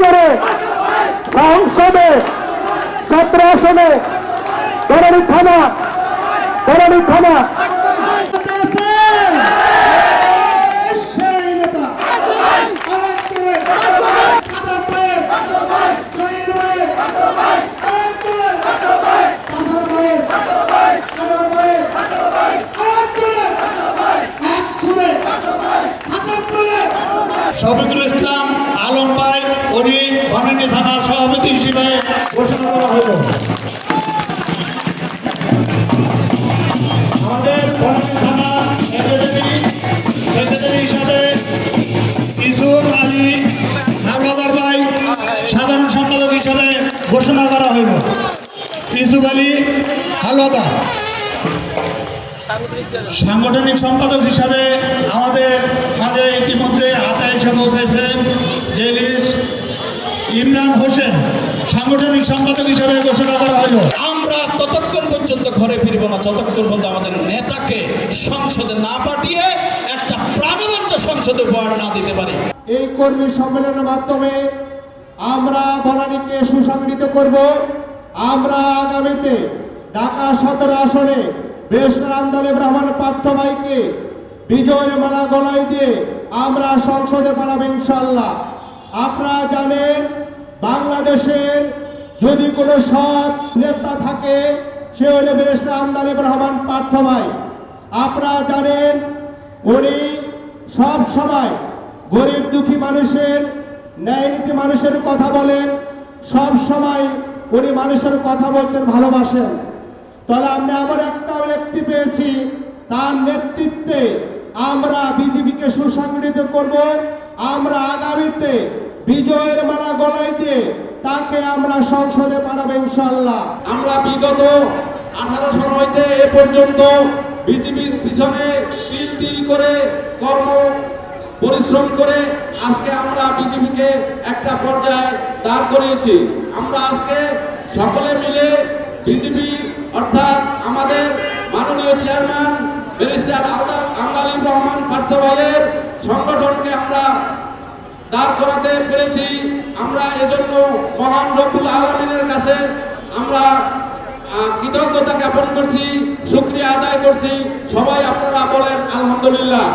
করে। সংসদে ছাত্র আসনে করণী থানা করণী থানা। সেই নেতা। সভাপতি হিসেবে ঘোষণা করা হলো। সাধারণ সম্পাদক হিসাবে ঘোষণা করা হইল হালওয়াদার সাংগঠনিক সম্পাদক হিসাবে আমাদের মাঝে ইতিমধ্যে হাতে এসে পৌঁছেছেন জেলিস ইমরান হোসেন সাংগঠনিক সম্পাদক হিসেবে ঘোষণা করা হলো। আমরা ততক্ষণ পর্যন্ত ঘরে ফিরব না যতক্ষণ পর্যন্ত আমাদের নেতাকে সংসদে না পাঠিয়ে একটা প্রাণবন্ত সংসদে উপহার না দিতে পারি। এই কর্মী সম্মেলনের মাধ্যমে আমরা বনানীকে সুসংগঠিত করব। আমরা আগামীতে ঢাকা সদর আসনে বৃহস্পতি আন্দোলন ব্রাহ্মণ পার্থ ভাইকে বিজয়ের মালা গলায় দিয়ে আমরা সংসদে পাঠাবো ইনশাল্লাহ আপনারা জানেন বাংলাদেশের যদি কোনো সৎ নেতা থাকে, সে হলে বৃহস্পতি আন্দোলন রহমান পার্থ ভাই আপনারা জানেন, উনি সব সময় গরিব দুঃখী মানুষের ন্যায় নীতি মানুষের কথা বলেন, সব সময় উনি মানুষের কথা বলতে ভালোবাসেন। তাহলে আমরা এমন একটা ব্যক্তি পেয়েছি, তার নেতৃত্বে আমরা বিজেপিকে সুসংগঠিত করব, আমরা আগামীতে বিজয়ের মালা দিয়ে তাকে আমরা সংসদে পাঠাবো ইনশাল্লাহ আমরা বিগত আঠারো সন হইতে এ পর্যন্ত বিজেপির পিছনে তিল তিল করে কর্ম, পরিশ্রম করে আজকে আমরা বিজেপিকে একটা পর্যায়ে দাঁড় করিয়েছি। আমরা আজকে সকলে মিলে বিজেপি অর্থাৎ আমাদের মাননীয় চেয়ারম্যান ব্যারিস্টার আলদা- আন্দালিম রহমান পার্থ সংগঠনকে আমরা দাঁড় করাতে পেরেছি আমরা এজন্য মহান রব্বুল আলমিনের কাছে আমরা কৃতজ্ঞতা জ্ঞাপন করছি, শুক্রিয়া আদায় করছি। সবাই আপনারা বলেন, আলহামদুলিল্লাহ।